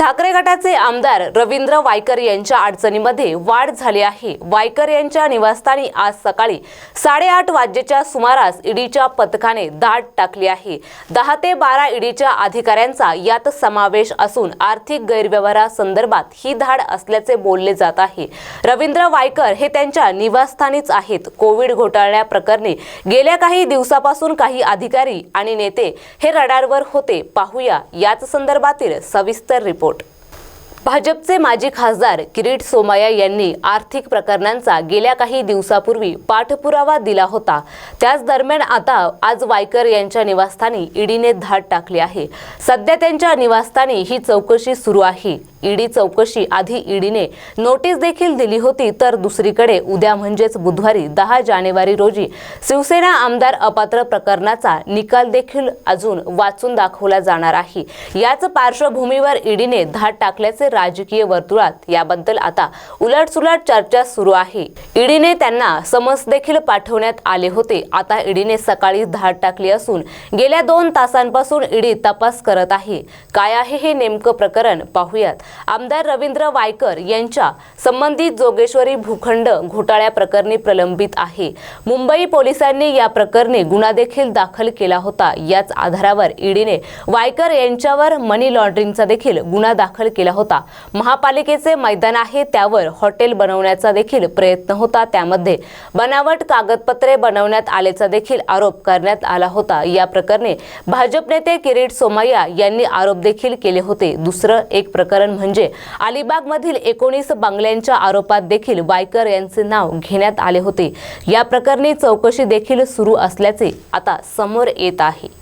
ठाकरे गटाचे आमदार रवींद्र वायकर यांच्या अडचणीमध्ये वाढ झाली आहे. वायकर यांच्या निवासस्थानी आज सकाळी साडेआठ वाजेच्या सुमारास ईडीच्या पथकाने दाट टाकली आहे. दहा ते बारा ईडीच्या अधिकाऱ्यांचा यात समावेश असून आर्थिक गैरव्यवहारासंदर्भात ही धाड असल्याचे बोलले जात आहे. रवींद्र वायकर हे त्यांच्या निवासस्थानीच आहेत. कोविड घोटाळ्याप्रकरणी गेल्या काही दिवसापासून काही अधिकारी आणि नेते हे रडारवर होते. पाहूया याच संदर्भातील सविस्तर रिपोर्ट. भाजपचे माजी खासदार किरीट सोमाया यांनी आर्थिक प्रकरणांचा गेल्या काही दिवसापूर्वी पाठपुरावा दिला होता. त्याच दरम्यान आता आज वायकर यांच्या निवासस्थानी ईडीने धाड टाकली आहे. सध्या त्यांच्या निवासस्थानी ही चौकशी सुरू आहे. ईडी चौकशी आधी ईडीने नोटीस देखील दिली होती तर दुसरीकडे उद्या म्हणजेच बुधवारी दहा जानेवारी रोजी शिवसेना आमदार अपात्र प्रकरणाचा निकाल देखील अजून वाचून दाखवला जाणार आहे. याच पार्श्वभूमीवर ईडीने धाड टाकल्याचे राजकीय वर्तुळात याबद्दल आता उलटसुलट चर्चा सुरू आहे. ईडीने त्यांना समन्स देखील पाठवण्यात आले होते. आता ईडीने सकाळी धाड टाकली असून गेल्या दोन तासांपासून ईडी तपास करत आहे. काय आहे हे नेमकं प्रकरण पाहूयात. आमदार रवींद्र वायकर यांच्या संबंधित जोगेश्वरी भूखंड घोटाळ्या प्रकरणी प्रलंबित आहे. मुंबई पोलिसांनी या प्रकरणी गुन्हा देखील दाखल केला होता. याच आधारावर ईडीने वायकर यांच्यावर मनी लॉन्ड्रिंगचा देखील गुन्हा दाखल केला होता. महापालिकेचे मैदान आहे त्यावर हॉटेल बनवण्याचा देखील प्रयत्न होता. त्यामध्ये बनावट कागदपत्रे बनवण्यात आल्याचा देखील आरोप करण्यात आला होता. या प्रकरणी भाजप नेते किरीट सोमय्या यांनी आरोप देखील केले होते. दुसरं एक प्रकरण म्हणजे म्हणजे अलिबागमधील एकोणीस बंगल्यांच्या आरोपात देखील वायकर यांचे नाव घेण्यात आले होते. या प्रकरणी चौकशी देखील सुरू असल्याचे आता समोर येत आहे.